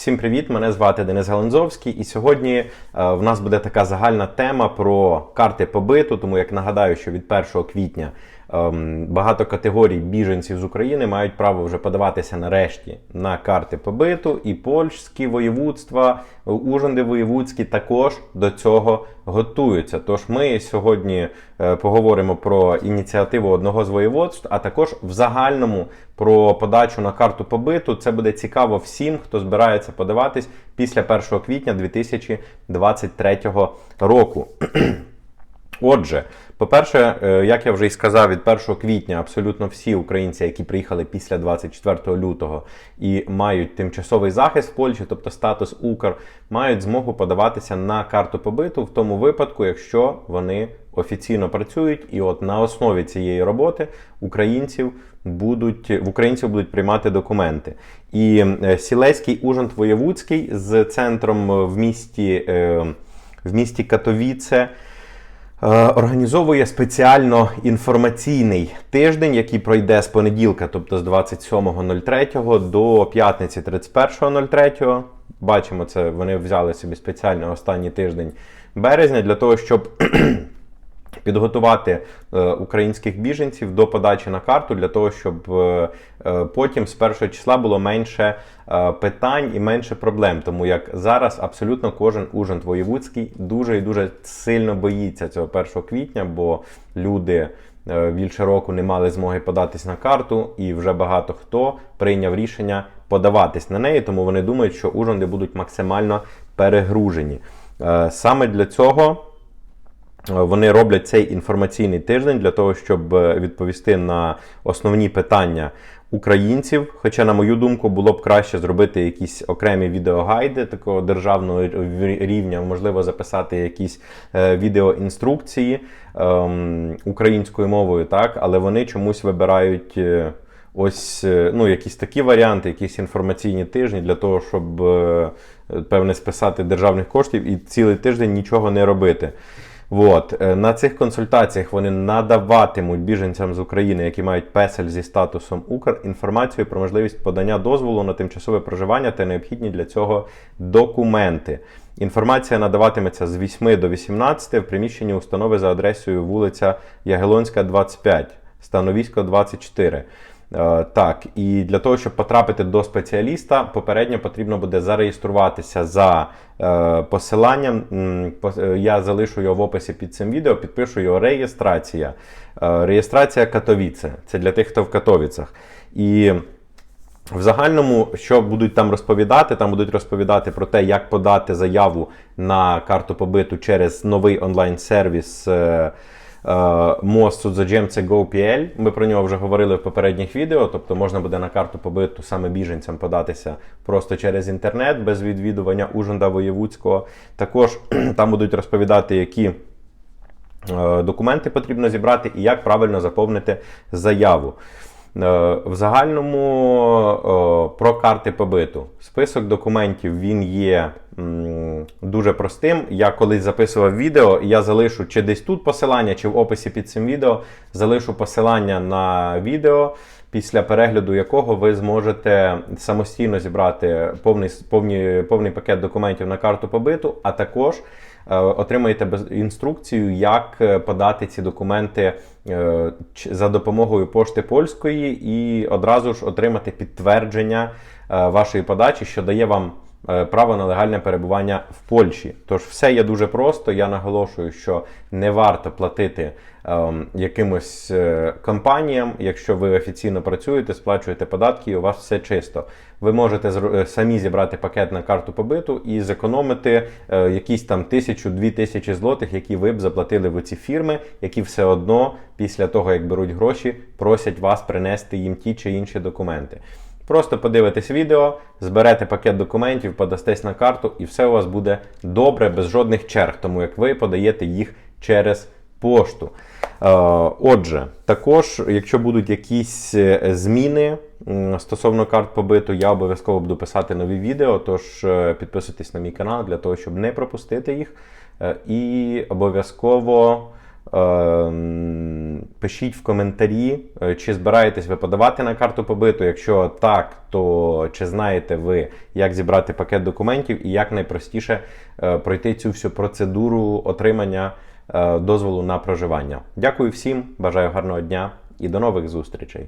Всім привіт! Мене звати Денис Галанзовський, і сьогодні е, в нас буде така загальна тема про карти побиту. Тому як нагадаю, що від 1 квітня багато категорій біженців з України мають право вже подаватися нарешті на карти побиту, і польські воєвудства, ужинди воєвудські також до цього готуються. Тож ми сьогодні е, поговоримо про ініціативу одного з воєводств, а також в загальному про подачу на карту побиту. Це буде цікаво всім, хто збирається подаватись після 1 квітня 2023 року. Отже, по-перше, е, як я вже і сказав, від 1 квітня абсолютно всі українці, які приїхали після 24 лютого і мають тимчасовий захист в Польщі, тобто статус Укр, мають змогу подаватися на карту побиту в тому випадку, якщо вони офіційно працюють, і от на основі цієї роботи українців будуть в українців будуть приймати документи. І е, Сілеський Ужант Воєвудський з центром в місті, е, в місті Катовіце. Е, організовує спеціально інформаційний тиждень, який пройде з понеділка, тобто з 27.03 до п'ятниці 31.03. Бачимо, це вони взяли собі спеціально останній тиждень березня для того, щоб підготувати е, українських біженців до подачі на карту для того, щоб е, е, потім з першого числа було менше питань і менше проблем. Тому як зараз абсолютно кожен ужин воєвудський дуже і дуже сильно боїться цього 1 квітня, бо люди. Більше року не мали змоги податись на карту, і вже багато хто прийняв рішення подаватись на неї, тому вони думають, що ужинди будуть максимально перегружені. Саме для цього вони роблять цей інформаційний тиждень для того, щоб е, відповісти на основні питання українців. Хоча, на мою думку, було б краще зробити якісь окремі відеогайди такого державного рівня, можливо, записати якісь е, відеоінструкції ем, українською мовою, так, але вони чомусь вибирають. Е, ось ну, якісь такі варіанти, якісь інформаційні тижні для того, щоб певне списати державних коштів і цілий тиждень нічого не робити. От. Е, на цих консультаціях вони надаватимуть біженцям з України, які мають песель зі статусом Укр, інформацію про можливість подання дозволу на тимчасове проживання та необхідні для цього документи. Інформація надаватиметься з 8 до 18 в приміщенні установи за адресою вулиця Ягелонська, 25, Становісько 24. Е, так, і для того, щоб потрапити до спеціаліста, попередньо потрібно буде зареєструватися за е, посиланням. Е, я залишу його в описі під цим відео, підпишу його реєстрація. Реєстрація Катовіце. Це для тих, хто в Катовіцях. І в загальному, що будуть там розповідати, там будуть розповідати про те, як подати заяву на карту побиту через новий онлайн-сервіс. Мост Судзаджем це GoPL. Ми про нього вже говорили в попередніх відео. Тобто можна буде на карту побиту саме біженцям податися просто через інтернет, без відвідування Ужунда Воєвудського. Також там будуть розповідати, які е, документи потрібно зібрати і як правильно заповнити заяву. Е, в загальному е, про карти побиту. Список документів він є дуже простим. Я колись записував відео, я залишу чи десь тут посилання, чи в описі під цим відео залишу посилання на відео, після перегляду якого ви зможете самостійно зібрати повний, повний, повний пакет документів на карту побиту, а також. Е, отримаєте інструкцію, як е, подати ці документи е, за допомогою пошти польської, і одразу ж отримати підтвердження вашої подачі, що дає вам. Право на легальне перебування в Польщі. Тож все є дуже просто. Я наголошую, що не варто платити ем, якимось е, компаніям, якщо ви офіційно працюєте, сплачуєте податки, і у вас все чисто. Ви можете е, самі зібрати пакет на карту побиту і зекономити е, якісь там тисячу-дві тисячі злотих, які ви б заплатили в ці фірми, які все одно після того, як беруть гроші, просять вас принести їм ті чи інші документи. Просто подивитесь відео, зберете пакет документів, подастесь на карту, і все у вас буде добре, без жодних черг, тому як ви подаєте їх через пошту. Е, отже, також, якщо будуть якісь е, зміни стосовно карт побиту, я обов'язково буду писати нові відео, тож е, підписуйтесь на мій канал для того, щоб не пропустити їх. І обов'язково Ем, Пишіть в коментарі, е, чи збираєтесь ви подавати на карту побиту. Якщо так, то чи знаєте ви, як зібрати пакет документів і як найпростіше е, пройти цю всю процедуру отримання е, дозволу на проживання. Дякую всім, бажаю гарного дня і до нових зустрічей.